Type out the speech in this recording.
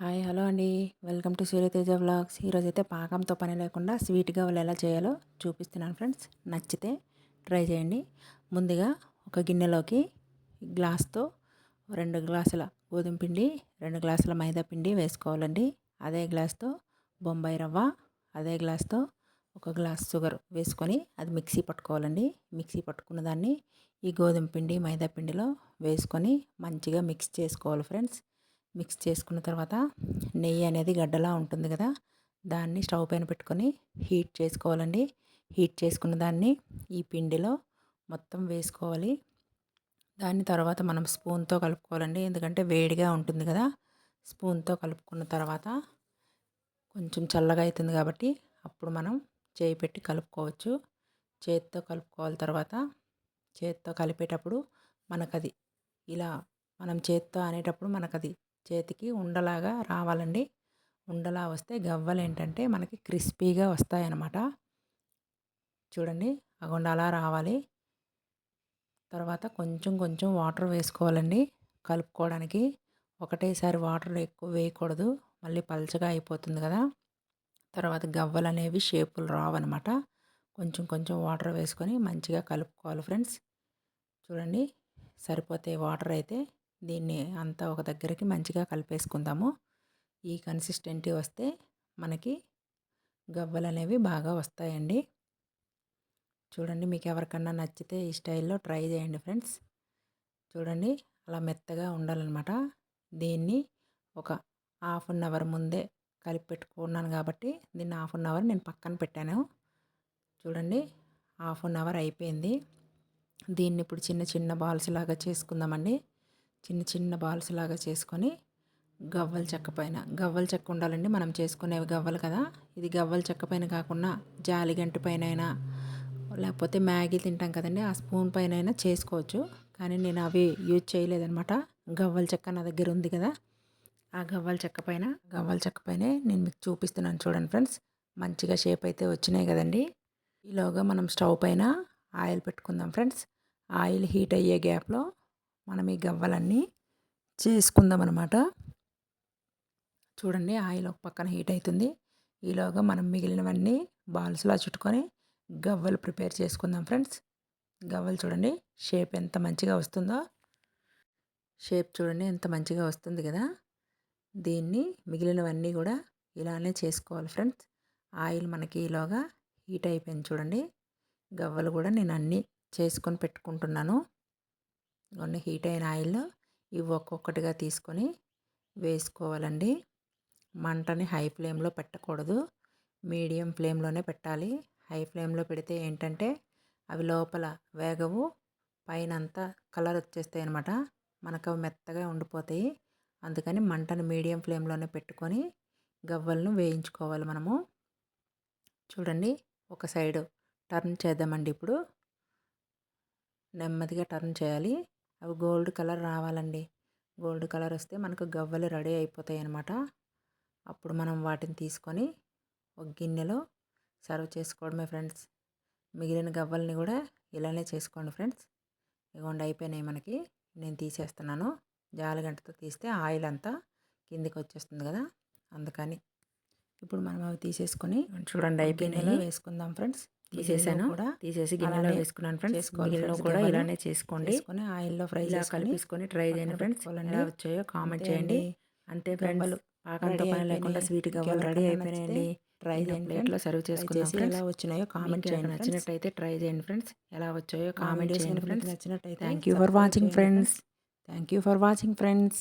Hi hello అండి. Welcome to Suryateja vlogs. ఈరోజు అయితే పాకంతో పని లేకుండా స్వీట్గా వాళ్ళు ఎలా చేయాలో చూపిస్తున్నాను ఫ్రెండ్స్. నచ్చితే ట్రై చేయండి. ముందుగా ఒక గిన్నెలోకి గ్లాస్తో రెండు గ్లాసుల గోధుమ పిండి రెండు గ్లాసుల మైదా పిండి వేసుకోవాలండి. అదే గ్లాస్తో బొంబాయి రవ్వ అదే గ్లాస్తో ఒక గ్లాస్ షుగర్ వేసుకొని అది మిక్సీ పట్టుకోవాలండి. మిక్సీ పట్టుకున్న దాన్ని ఈ గోధుమ పిండి మైదా పిండిలో వేసుకొని మంచిగా మిక్స్ చేసుకోవాలి ఫ్రెండ్స్. మిక్స్ చేసుకున్న తర్వాత నెయ్యి అనేది గడ్డలా ఉంటుంది కదా దాన్ని స్టవ్ పైన పెట్టుకొని హీట్ చేసుకోవాలండి. హీట్ చేసుకున్న దాన్ని ఈ పిండిలో మొత్తం వేసుకోవాలి. దాని తర్వాత మనం స్పూన్తో కలుపుకోవాలండి. ఎందుకంటే వేడిగా ఉంటుంది కదా స్పూన్తో కలుపుకున్న తర్వాత కొంచెం చల్లగా అవుతుంది కాబట్టి అప్పుడు మనం చేయి పెట్టి కలుపుకోవచ్చు. చేతితో కలుపుకోవాలి తర్వాత చేతితో కలిపేటప్పుడు మనకది ఇలా మనం చేత్తో అనేటప్పుడు మనకది చేతికి ఉండలాగా రావాలండి. ఉండలా వస్తే గవ్వలు ఏంటంటే మనకి క్రిస్పీగా వస్తాయన్నమాట. చూడండి అగొండ అలా రావాలి. తర్వాత కొంచెం కొంచెం వాటర్ వేసుకోవాలండి. కలుపుకోవడానికి ఒకటేసారి వాటర్ ఎక్కువ వేయకూడదు. మళ్ళీ పలచగా అయిపోతుంది కదా. తర్వాత గవ్వలు అనేవి షేపులు రావన్నమాట. కొంచెం కొంచెం వాటర్ వేసుకొని మంచిగా కలుపుకోవాలి ఫ్రెండ్స్. చూడండి సరిపోతే వాటర్ అయితే దీన్ని అంతా ఒక దగ్గరికి మంచిగా కలిపేసుకుందాము. ఈ కన్సిస్టెంటీ వస్తే మనకి గవ్వలు అనేవి బాగా వస్తాయండి. చూడండి మీకు ఎవరికన్నా నచ్చితే ఈ స్టైల్లో ట్రై చేయండి ఫ్రెండ్స్. చూడండి అలా మెత్తగా ఉండాలన్నమాట. దీన్ని ఒక హాఫ్ అన్ అవర్ ముందే కలిపి పెట్టుకున్నాను కాబట్టి దీన్ని హాఫ్ అన్ అవర్ నేను పక్కన పెట్టాను. చూడండి హాఫ్ అన్ అవర్ అయిపోయింది. దీన్ని ఇప్పుడు చిన్న చిన్న బాల్స్ లాగా చేసుకుందామండి. చిన్న చిన్న బాల్స్ లాగా చేసుకొని గవ్వల చెక్క పైన గవ్వల చెక్క ఉండాలండి మనం చేసుకునేవి గవ్వలు కదా. ఇది గవ్వల చెక్క పైన కాకుండా జాలిగంటి పైన అయినా లేకపోతే మ్యాగీ తింటాం కదండి ఆ స్పూన్ పైన అయినా చేసుకోవచ్చు. కానీ నేను అవి యూజ్ చేయలేదనమాట గవ్వల చెక్క నా దగ్గర ఉంది కదా. ఆ గవ్వల చెక్క పైన గవ్వల చెక్క పైనే నేను మీకు చూపిస్తున్నాను చూడండి ఫ్రెండ్స్. మంచిగా షేప్ అయితే వచ్చినాయి కదండి. ఈలోగా మనం స్టవ్ పైన ఆయిల్ పెట్టుకుందాం ఫ్రెండ్స్. ఆయిల్ హీట్ అయ్యే గ్యాప్లో మనం ఈ గవ్వలన్నీ చేసుకుందాం అనమాట చూడండి ఆయిల్ ఒక పక్కన హీట్ అవుతుంది ఈలోగా మనం మిగిలినవన్నీ బాల్స్లా చుట్టుకొని గవ్వలు ప్రిపేర్ చేసుకుందాం ఫ్రెండ్స్. గవ్వలు చూడండి షేప్ ఎంత మంచిగా వస్తుందో. షేప్ చూడండి ఎంత మంచిగా వస్తుంది కదా. దీన్ని మిగిలినవన్నీ కూడా ఇలానే చేసుకోవాలి ఫ్రెండ్స్. ఆయిల్ మనకి ఈలోగా హీట్ అయిపోయింది చూడండి. గవ్వలు కూడా నేను అన్నీ చేసుకొని పెట్టుకుంటున్నాను. కొన్ని హీట్ అయిన ఆయిల్ ఇవి ఒక్కొక్కటిగా తీసుకొని వేసుకోవాలండి. మంటని హై ఫ్లేమ్లో పెట్టకూడదు. మీడియం ఫ్లేమ్లోనే పెట్టాలి. హై ఫ్లేమ్లో పెడితే ఏంటంటే అవి లోపల వేగవు పైన అంతా కలర్ వచ్చేస్తాయి అనమాట మనకు అవి మెత్తగా ఉండిపోతాయి. అందుకని మంటను మీడియం ఫ్లేమ్లోనే పెట్టుకొని గవ్వలను వేయించుకోవాలి మనము. చూడండి ఒక సైడు టర్న్ చేద్దామండి ఇప్పుడు. నెమ్మదిగా టర్న్ చేయాలి. అవి గోల్డ్ కలర్ రావాలండి. గోల్డ్ కలర్ వస్తే మనకు గవ్వలు రెడీ అయిపోతాయి అన్నమాట అప్పుడు మనం వాటిని తీసుకొని ఒక గిన్నెలో సర్వ్ చేసుకోవడమే ఫ్రెండ్స్. మిగిలిన గవ్వల్ని కూడా ఇలానే చేసుకోండి ఫ్రెండ్స్. ఇగోండి అయిపోయినాయి మనకి. నేను తీసేస్తున్నాను. జాలిగంటతో తీస్తే ఆయిల్ అంతా కిందికి వచ్చేస్తుంది కదా. అందుకని ఇప్పుడు మనం అవి తీసేసుకొని చూడండి అయిపోయినాయి. వేసుకుందాం ఫ్రెండ్స్. తీసేసాను. కూడా తీసేసి గిన్నెలో వేసుకున్నాను ఫ్రెండ్స్. గిన్నెలో కూడా ఇలానే చేసుకోండి. ఆయిల్లో ఫ్రై ఇలా కలిపేసుకొని ట్రై చేయండి ఫ్రెండ్స్. ఎలా వచ్చాయో కామెంట్ చేయండి. అంతే ఫ్రెండ్స్. పాకంతో పని లేకుండా స్వీట్ గవ్వలు రెడీ అయిపోయినాయండి. ట్రై చేయండి ప్లేట్లో సర్వ్ చేసుకుని ఎలా వచ్చినాయో కామెంట్ చేయండి నచ్చినట్టయితే ట్రై చేయండి ఫ్రెండ్స్. ఎలా వచ్చాయో కామెంట్ చేయండి ఫ్రెండ్స్. నచ్చినట్టయితే thank you for watching friends. Thank you for watching friends